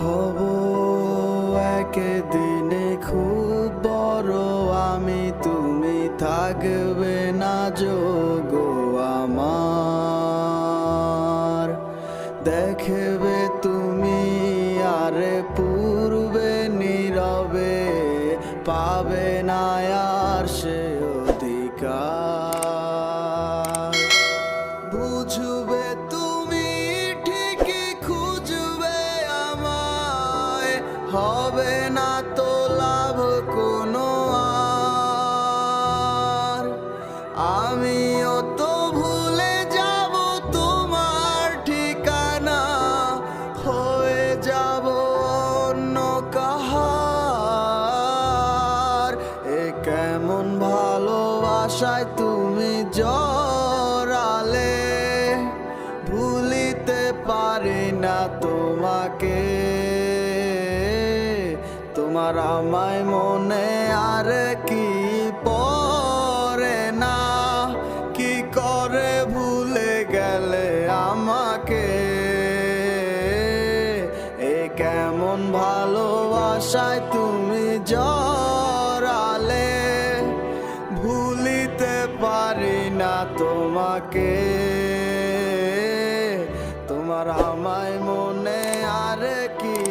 হব একদিনে খুব বড় আমি তুমি থাকবে না যোগ আমার। দেখবে তুমি আরে পাবে না আর সে অধিকার। বুঝবে তুমি, ঠিকই খুঁজবে আমায়। হবে না তো লাভ কোনো কেমন ভালোবাসায় তুমি জরালে ভুলিতে পারি না তোমাকে। তোমার আমায় মনে আর কি পরে না? কি করে ভুলে গেলে আমাকে? এ কেমন ভালোবাসায় তুমি জড়ালে? ভুলিতে পারি না তোমাকে। তোমার আমায় মনে আর কি